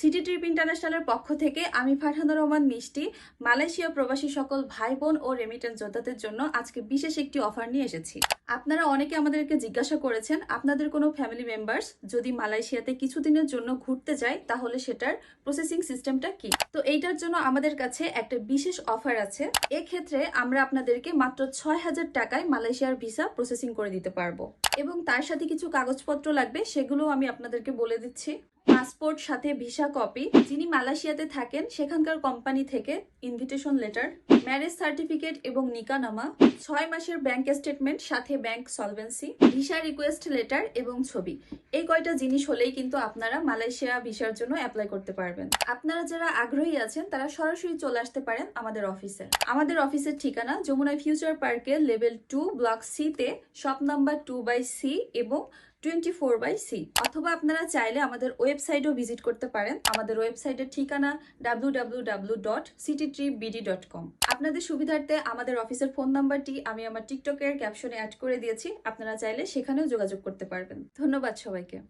City trip ইন্টারন্যাশনালের পক্ষ থেকে আমি ফারহানা রহমান মিষ্টি, মালয়েশিয়া প্রবাসী সকল ভাই বোন ও রেমিটেন্স যোদ্ধাদের জন্য আজকে বিশেষ একটি অফার নিয়ে এসেছি। আপনারা অনেকে আমাদেরকে জিজ্ঞাসা করেছেন, আপনাদের কোনো ফ্যামিলি মেম্বার্স যদি মালয়েশিয়াতে কিছুদিনের জন্য ঘুরতে যায়, তাহলে সেটার প্রসেসিং সিস্টেমটা কি? তো এইটার জন্য আমাদের কাছে একটা বিশেষ অফার আছে। এক্ষেত্রে আমরা আপনাদেরকে মাত্র ছয় হাজার টাকায় মালয়েশিয়ার ভিসা প্রসেসিং করে দিতে পারব। এবং তার সাথে কিছু কাগজপত্র লাগবে সেগুলো আমি আপনাদেরকে বলে দিচ্ছি। পাসপোর্ট সাথে ভিসা কপি যিনি মালয়েশিয়াতে থাকেন সেখানকার কোম্পানি থেকে ইনভিটেশন লেটার ম্যারেজ সার্টিফিকেট এবং নিকানামা, ছয় মাসের ব্যাংক স্টেটমেন্ট সাথে bank solvency visa request letter এবং ছবি। এই কয়টা জিনিস হলেই কিন্তু আপনারা মালয়েশিয়া ভিসার জন্য অ্যাপ্লাই করতে পারবেন। আপনারা যারা আগ্রহী আছেন, তারা সরাসরি চলে আসতে পারেন আমাদের অফিসে আমাদের অফিসের ঠিকানা যমুনা ফিউচার পার্কের লেভেল টু ব্লক সি তে shop number two by C এবং টোয়েন্টি ফোর বাই সি অথবা আপনারা চাইলে আমাদের ওয়েবসাইটও ভিজিট করতে পারেন। আমাদের ওয়েবসাইটের ঠিকানা W W W dot city trip BD dot com আপনাদের সুবিধার্থে আমাদের অফিসের ফোন নাম্বারটি আমি আমার টিকটকের ক্যাপশনে অ্যাড করে দিয়েছি। আপনারা চাইলে সেখানেও যোগাযোগ করতে পারবেন। ধন্যবাদ সবাইকে।